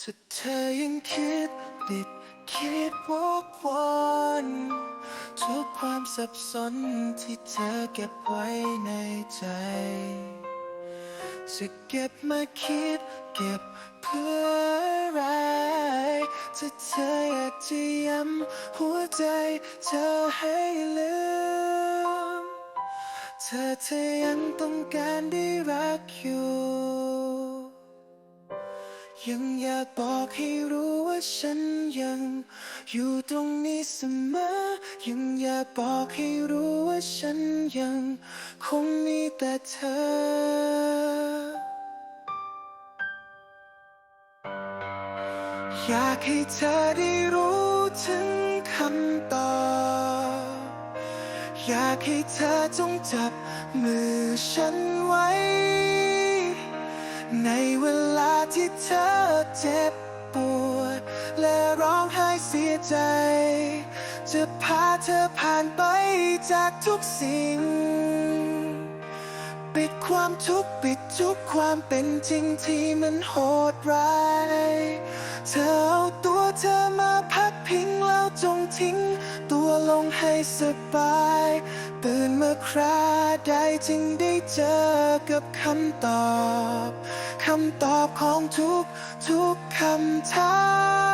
ถ้าเธอยังคิดติดคิดวกวนทุกความสับสนที่เธอเก็บไว้ในใจ จะเก็บมาคิดเก็บเพื่ออะไรถ้าเธออยากจะย้ำหัวใจเธอให้ลืมเธอเธอยังต้องการได้รักอยู่ ยังอยากบอกให้รู้ว่าฉันยัง อยู่ตรงนี้เสมอ ยังอยากบอกให้รู้ว่าฉันยัง คงมีแต่เธอ อยากให้เธอได้รู้ถึงคำตอบอยากให้เธอจงจับมือฉันไว้ ในเวลา ที่เธอเจ็บปวด และร้องไห้เสียใจ จะพาเธอผ่านไปจากทุกสิ่ง ปิดความทุกข์ปิดทุกความเป็นจริงที่มันโหดร้าย เธอเอาตัวเธอมาพักพิงแล้วจงทิ้ง ตัวลงให้สบาย ตื่นมาคราใดจึงได้เจอกับคำตอบ คำตอบของทุกทุกคำถาม